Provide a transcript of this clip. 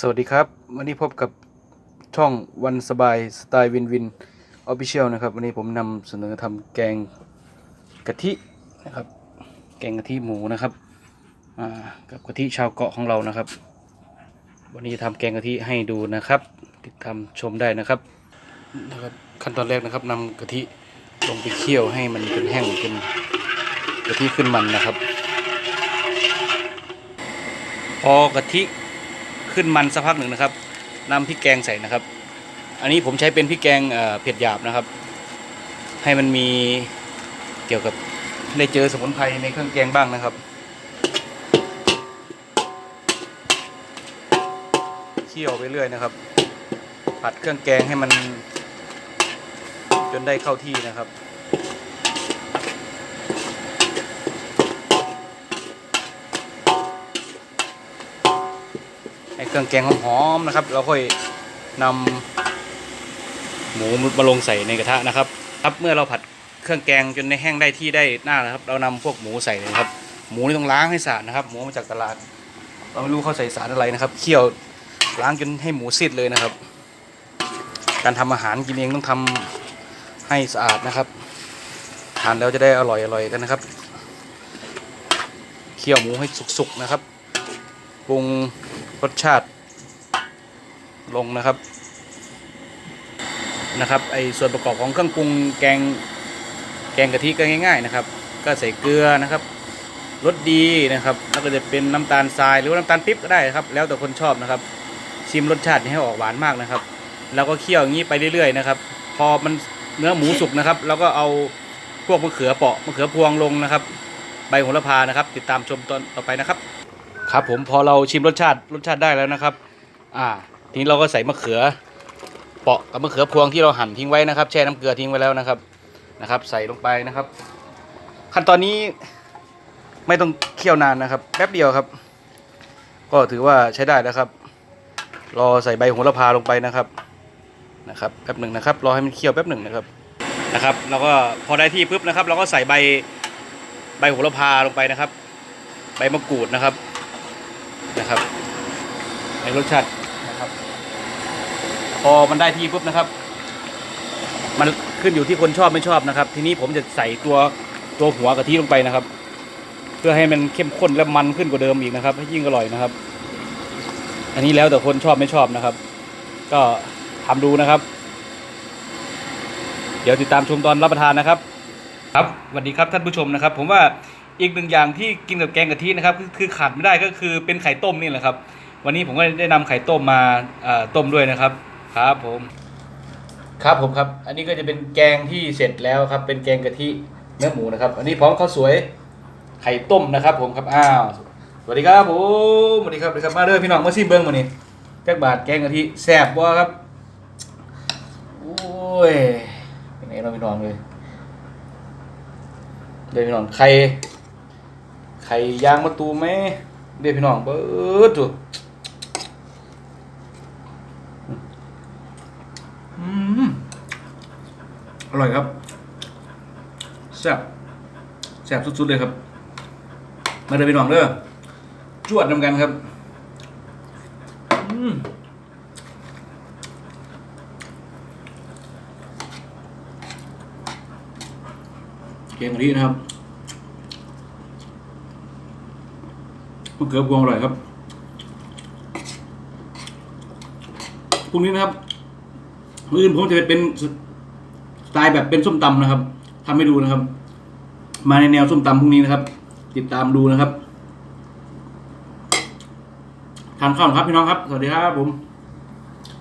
สวัสดีครับ วันนี้พบกับช่องวันสบายสไตล์วินวินออฟฟิเชียลนะครับ วันนี้ผมนำเสนอทำแกงกะทินะครับ แกงกะทิหมูนะครับกับกะทิชาวเกาะของเรานะครับ วันนี้จะทำแกงกะทิให้ดูนะครับ ติดตามชมได้นะครับนะครับขั้นตอนแรกนะครับนำกะทิลงไปเคี่ยวให้มันเป็นแห้งเป็นกะทิขึ้นมันนะครับพอกะทิ ขึ้นมันสักพักหนึ่งนะครับนำพริกแกงใส่นะครับ อันนี้ผมใช้เป็นพริกแกงเอ่อเผ็ดหยาบนะครับ ให้มันมีเกี่ยวกับได้เจอสมุนไพรในเครื่องแกงบ้างนะครับเคี่ยวไปเรื่อยนะครับ ผัดเครื่องแกงให้มัน จนได้เข้าที่นะครับ เครื่องแกงหอมๆนะครับ เราค่อยนำหมูมาลงใส่ในกระทะนะครับ ครับเมื่อเราผัดเครื่องแกงจนในแห้งได้ที่ได้หน้านะครับ เรานำพวกหมูใส่เลยครับ หมูนี่ต้องล้างให้สะอาดนะครับ หมูมาจากตลาด เราไม่รู้เขาใส่สารอะไรนะครับเคี่ยวล้างจนให้หมูซีดเลยนะครับ การทำอาหารกินเองต้องทำให้สะอาดนะครับทานแล้วจะได้อร่อยอร่อยกันนะครับ เคี่ยวหมูให้สุกๆนะครับปรุง รสชาติ ลงนะครับ นะครับไอส่วนประกอบของเครื่องปรุงแกงแกงกะทิก็ง่าย ๆนะครับ ก็ใส่เกลือนะครับรสดีนะครับแล้วก็จะเป็นน้ำตาลทรายหรือว่าน้ำตาลปิ๊บก็ได้ครับ แล้วแต่คนชอบนะครับ ชิมรสชาติให้ออกหวานมากนะครับ แล้วก็เคี่ยวอย่างนี้ไปเรื่อยๆนะครับ พอมันเนื้อหมูสุกนะครับแล้วก็เอาพวกมะเขือเปาะมะเขือพวงลงนะครับ ใบโหระพานะครับ ติดตามชมตอนต่อไปนะครับ ครับผมพอเราชิมรสชาติรสชาติได้แล้วนะครับ อ่า ทีนี้เราก็ใส่มะเขือ เปาะกับมะเขือพวงที่เราหั่นทิ้งไว้นะครับ แช่น้ำเกลือทิ้งไว้แล้วนะครับนะครับ ใส่ลงไปนะครับ ขั้นตอนนี้ไม่ต้องเคี่ยวนานนะครับ แป๊บเดียวครับ ก็ถือว่าใช้ได้แล้วครับ รอใส่ใบโหระพาลงไปนะครับนะครับแป๊บหนึ่งนะครับ รอให้มันเคี่ยวแป๊บหนึ่งนะครับนะครับแล้วก็พอได้ที่ปุ๊บนะครับ เราก็ใส่ใบใบโหระพาลงไปนะครับ ใบมะกรูดนะครับ นะครับในรสชาตินะครับ พอมันได้ที่ปุ๊บนะครับ มันขึ้นอยู่ที่คนชอบไม่ชอบนะครับ ทีนี้ผมจะใส่ตัวตัวหัวกะทิลงไปนะครับ เพื่อให้มันเข้มข้นและมันขึ้นกว่าเดิมอีกนะครับให้ยิ่งอร่อยนะครับ อันนี้แล้วแต่คนชอบไม่ชอบนะครับ ก็ทำดูนะครับ เดี๋ยวติดตามชมตอนรับประทานนะครับ ครับสวัสดีครับท่านผู้ชมนะครับ ผมว่า อีกหนึ่งอย่างที่กินกับแกงกะทินะครับคือขาดไม่ได้ก็คือเป็นไข่ต้มนี่แหละครับ วันนี้ผมก็ได้นำไข่ต้มมาต้มด้วยนะครับครับผม ครับผมครับ อันนี้ก็จะเป็นแกงที่เสร็จแล้วครับ เป็นแกงกะทิเนื้อหมูนะครับ อันนี้พร้อมข้าวสวยไข่ต้มนะครับ ผมครับอ้าวสวัสดีครับผมสวัสดีครับสวัสดีครับมาเด้อพี่น้องมาซิมเบิ้งมานี่จักบาทแกงกะทิแซ่บบ่ครับโอ้ยเป็นไงเราพี่น้องเลยเดี๋ยวพี่น้องไข่ ไข่ยางมะตูมไหมเดี๋ยวพี่น้องเบิดจุอืมอร่อยครับแซ่บแซ่บสุดๆเลยครับ มาเดี๋ยวพี่น้องเด้อจวดนำกันครับเกงกะทินะครับ มะเขือพวงอร่อยครับพรุ่งนี้นะครับมื้ออื่นผมจะเป็นสไตล์แบบเป็นส้มตำนะครับทำให้ดูนะครับ มาในแนวส้มตำพรุ่งนี้นะครับ ติดตามดูนะครับทานข้าวครับพี่น้องครับ สวัสดีครับผม